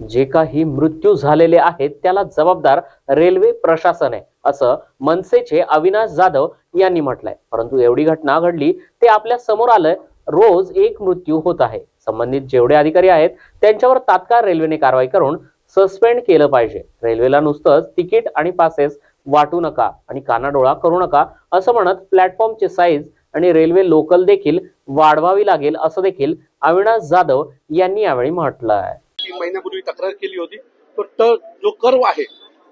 जे काही मृत्यू झालेले आहेत त्याला जबाबदार रेल्वे प्रशासन आहे असं मनसेचे अविनाश जाधव यांनी म्हटलंय. परंतु एवढी घटना घडली ते आपल्यासमोर आलंय रोज एक मृत्यू होत आहे. संबंधित जेवढे अधिकारी आहेत त्यांच्यावर तात्काळ रेल्वेने कारवाई करून सस्पेंड केलं पाहिजे. रेल्वेला नुसतंच तिकीट आणि पासेस वाटू नका आणि कानाडोळा करू नका असं म्हणत प्लॅटफॉर्मचे साईज आणि रेल्वे लोकल देखील वाढवावी लागेल असं देखील अविनाश जाधव यांनी यावेळी म्हटलं आहे तीन महिन्यापूर्वी तक्रार केली होती. तो जो कर्व आहे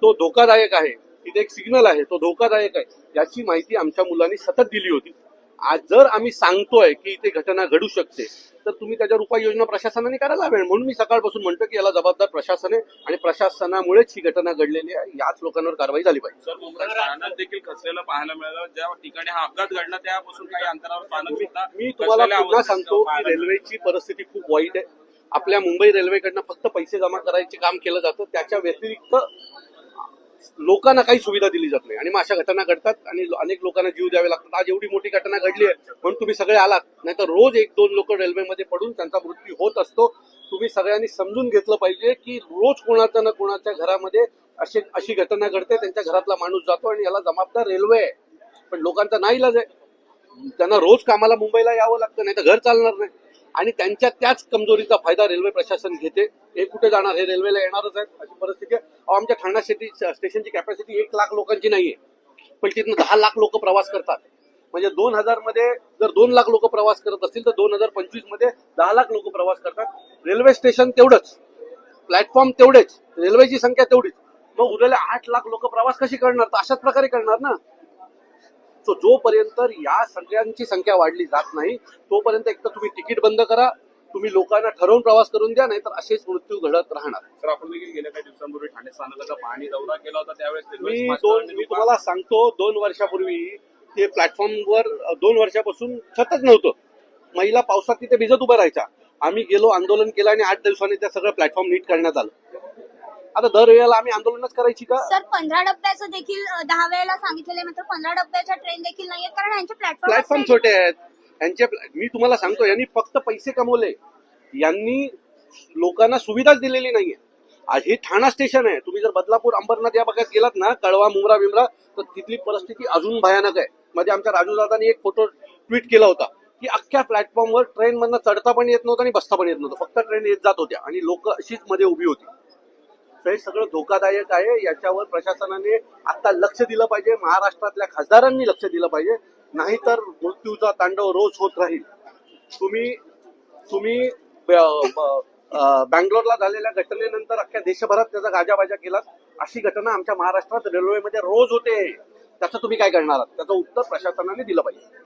तो धोकादायक आहे. तिथे एक सिग्नल आहे तो धोकादायक आहे. याची माहिती आमच्या मुलांनी सतत दिली होती. आज जर आम्ही सांगतोय की इथे घटना घडू शकते तर तुम्ही त्याच्यावर उपाययोजना प्रशासनाने करायला हवे. म्हणून मी सकाळपासून म्हणतो की याला जबाबदार प्रशासन आहे आणि प्रशासनामुळेच ही घटना घडलेली आहे. याच लोकांवर कारवाई झाली पाहिजे. सर मुंबईत देखील खचलेलं पाहायला मिळालं. ज्या ठिकाणी हा अपघात घडला त्यापासून काही अंतरावर मी तुम्हाला पुन्हा सांगतो. रेल्वेची परिस्थिती खूप वाईट आहे. आपल्या मुंबई रेल्वेकडनं फक्त पैसे जमा करायचे काम केलं जातं. त्याच्या व्यतिरिक्त लोकांना काही सुविधा दिली जात नाही. आणि मग अशा घटना घडतात आणि अनेक लोकांना जीव द्यावे लागतात. आज एवढी मोठी घटना घडली आहे म्हणून तुम्ही सगळे आलात. नाही तर रोज एक दोन लोक रेल्वेमध्ये पडून त्यांचा मृत्यू होत असतो. तुम्ही सगळ्यांनी समजून घेतलं पाहिजे की रोज कोणाच्या ना कोणाच्या घरामध्ये अशी अशी घटना घडते. त्यांच्या घरातला माणूस जातो आणि याला जबाबदार रेल्वे आहे. पण लोकांचा नाही इलाज आहे. त्यांना रोज कामाला मुंबईला यावं लागतं नाही तर घर चालणार नाही. आणि त्यांच्या त्याच कमजोरीचा फायदा रेल्वे प्रशासन घेते. हे कुठे जाणार? हे रेल्वेला येणारच आहे अशी परिस्थिती आहे. अहो, आमच्या ठाणा सिटी स्टेशनची कॅपॅसिटी एक लाख लोकांची नाहीये. पण तिथनं दहा लाख लोक प्रवास करतात. म्हणजे दोन हजारमध्ये जर दोन लाख लोक प्रवास करत असतील तर दोन हजार पंचवीसमध्ये दहा लाख लोक प्रवास करतात. रेल्वे स्टेशन तेवढंच. प्लॅटफॉर्म तेवढेच. रेल्वेची संख्या तेवढीच. मग उरलेले आठ लाख लोक प्रवास कशी करणार? तर अशाच प्रकारे करणार ना. सो जोपर्यंत या सगळ्यांची संख्या वाढली जात नाही तोपर्यंत एक तर तुम्ही तिकीट बंद करा तुम्ही लोकांना ठरवून प्रवास करून द्या नाही तर असेच मृत्यू घडत राहणार. सर आपण देखील गेल्या काही दिवसांपूर्वी ठाणे स्थानकाचा पाहणी दौरा केला होता त्यावेळेस मी दोन मी तुम्हाला सांगतो दोन वर्षापूर्वी ते प्लॅटफॉर्मवर दोन वर्षापासून छतच नव्हतं. महिला पावसात तिथे भिजत उभ्या राहायच्या. आम्ही गेलो आंदोलन केलं आणि आठ दिवसांनी त्या सगळं प्लॅटफॉर्म नीट करण्यात आलं. आता दरवेळेला आम्ही आंदोलनच करायची का? सर पंधरा डब्याचं देखील दहा वेळेला सांगितलेलं मात्र पंधरा डब्याच्या ट्रेन देखील नाहीयेत कारण यांचे प्लॅटफॉर्म प्लॅटफॉर्म छोटे आहेत. यांचे मी तुम्हाला सांगतो यांनी फक्त पैसे कमवले. यांनी लोकांना सुविधाच दिलेली नाहीये. आज हे ठाणा स्टेशन आहे. तुम्ही जर बदलापूर अंबरनाथ या भागात गेलात ना कळवा मुंब्रा बिमरा तर तिथली परिस्थिती अजून भयानक आहे. मध्ये आमच्या राजू दादानी एक फोटो ट्विट केला होता की अख्ख्या प्लॅटफॉर्मवर ट्रेन मधनं चढता पण येत नव्हतं आणि बसता पण येत नव्हतं. फक्त ट्रेन येत जात होत्या आणि लोक अशीच मध्ये उभी होती. हे सगळं धोकादायक आहे. याच्यावर प्रशासनाने आता लक्ष दिलं पाहिजे. महाराष्ट्रातल्या खासदारांनी लक्ष दिलं पाहिजे. नाहीतर मृत्यूचा तांडव रोज होत राहील. तुम्ही तुम्ही बँगलोरला झालेल्या घटनेनंतर अख्ख्या देशभरात त्याचा गाजाबाजा केला अशी घटना आमच्या महाराष्ट्रात रेल्वेमध्ये रोज होते. त्याचं तुम्ही काय करणार आहात? त्याचं उत्तर प्रशासनाने दिलं पाहिजे.